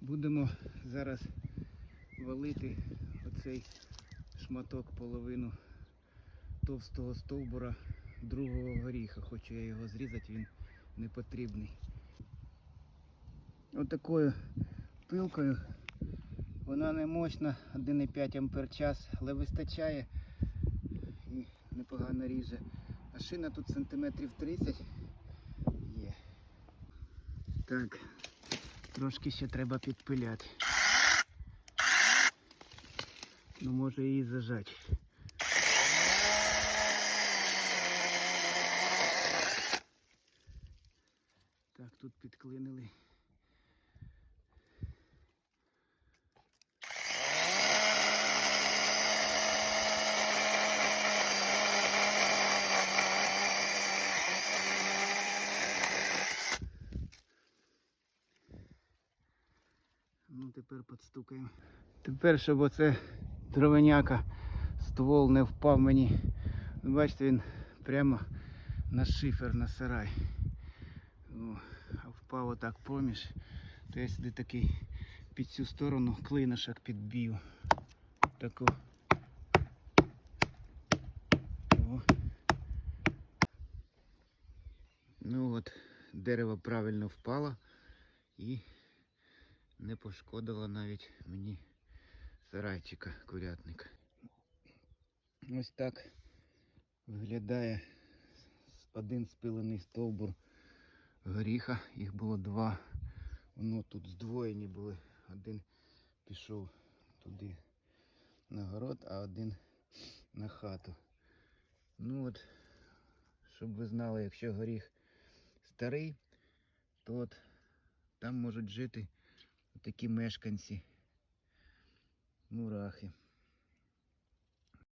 Будемо зараз валити оцей шматок половину товстого стовбура другого горіха. Хочу я його зрізати, він не потрібний. Отакою пилкою. Вона не мощна, 1,5 ампер час, але вистачає і непогано ріже. А шина тут сантиметрів 30 є. Так, трошки ще треба підпиляти. Ну може її зажати. Так, тут підклинили. Ну тепер підстукаємо. Тепер, щоб оце дровеняка ствол не впав мені. Ну, Бачите, він прямо на шифер, на сарай. О, а впав отак поміж. То я сюди такий під цю сторону клиношок підбив. Таку. О. Ну от, дерево правильно впало і не пошкодило навіть мені сарайчика курятника. Ось так виглядає один спилений стовбур горіха. Їх було два. Воно тут здвоєні були. Один пішов туди на город, а один на хату. Ну от, щоб ви знали, якщо горіх старий, то от там можуть жити такі мешканці. Мурахи.